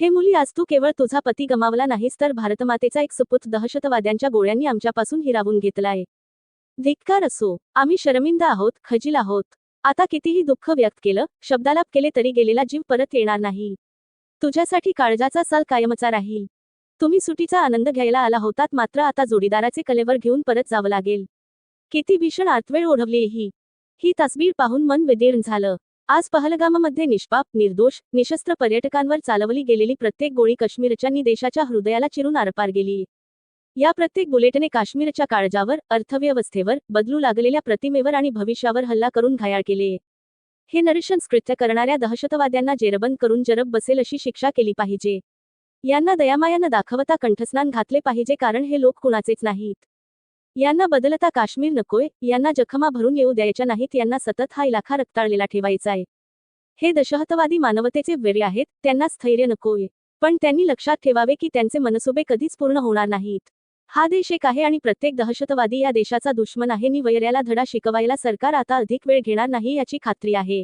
हे मुली आज तू केवळ तुझा पती गमावला नाहीस तर भारतमातेचा एक सुपुत दहशतवाद्यांच्या गोळ्यांनी आमच्यापासून हिरावून घेतलाय धिक्कार असो आम्ही शरमिंदा आहोत खजील आहोत. आता कितीही दुःख व्यक्त केलं शब्दालाप केले तरी गेलेला जीव परत येणार नाही. तुझ्यासाठी काळजाचा साल कायमचा राहील. तुम्ही सुटीचा आनंद घ्यायला आला होतात मात्र आता जोडीदाराचे कलेवर घेऊन परत जावं लागेल. किती भीषण आतवेळ ओढवली ही. ही तसबीर पाहून मन विदीर्ण झालं. आज पहलगाममध्ये निष्पाप निर्दोष निशस्त्र पर्यटकांवर चालवली गेलेली प्रत्येक गोळी काश्मीरच्यांनी देशाच्या हृदयाला चिरून आरपार गेली. या प्रत्येक बुलेटने काश्मीरच्या काळजावर अर्थव्यवस्थेवर बदलू लागलेल्या प्रतिमेवर आणि भविष्यावर हल्ला करून घायाळ केले. हे नरिशन्स कृत्य करणाऱ्या दहशतवाद्यांना जेरबंद करून जरब बसेल अशी शिक्षा केली पाहिजे. यांना दयामायानं दाखवता कंठस्नान घातले पाहिजे कारण हे लोक कुणाचेच नाहीत. यांना बदलता काश्मीर नकोय यांना जखमा भरून येऊ द्यायच्या नाहीत यांना सतत हा इलाखा रक्ताळलेला ठेवायचाय हे दशहतवादी मानवतेचे वेरे आहेत त्यांना स्थैर्य नकोय. पण त्यांनी लक्षात ठेवावे की त्यांचे मनसोबे कधीच पूर्ण होणार नाहीत. हा देश एक आहे आणि प्रत्येक दहशतवादी या देशाचा दुश्मन आहे नि वैर्याला धडा शिकवायला सरकार आता अधिक वेळ घेणार नाही याची खात्री आहे.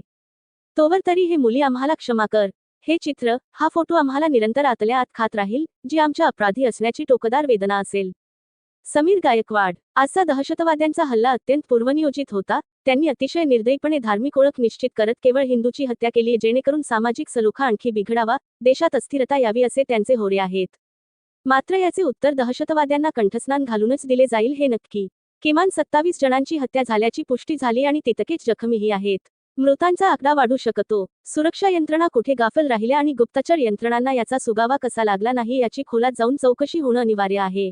तोवर तरी हे मुली आम्हाला क्षमा कर. हे चित्र हा फोटो आम्हाला निरंतर आतल्या आत खात राहील जी आमच्या अपराधी असण्याची टोकदार वेदना असेल. समीर गायकवाड. आजचा दहशतवाद्यांचा हल्ला अत्यंत पूर्वनियोजित होता. त्यांनी अतिशय निर्दयीपणे धार्मिक ओळख निश्चित करत केवळ हिंदूची हत्या केली जेणेकरून सामाजिक सलोखा आणखी बिघडावा देशात अस्थिरता यावी असे त्यांचे होरे आहेत. मात्र याचे उत्तर दहशतवाद्यांना कंठस्नान घालूनच दिले जाईल हे नक्की. किमान सत्तावीस जणांची हत्या झाल्याची पुष्टी झाली आणि तितकेच जखमीही आहेत. मृतांचा आकडा वाढू शकतो. सुरक्षा यंत्रणा कुठे गाफल राहिल्या आणि गुप्तचर यंत्रणांना याचा सुगावा कसा लागला नाही याची खोलात जाऊन चौकशी होणं अनिवार्य आहे.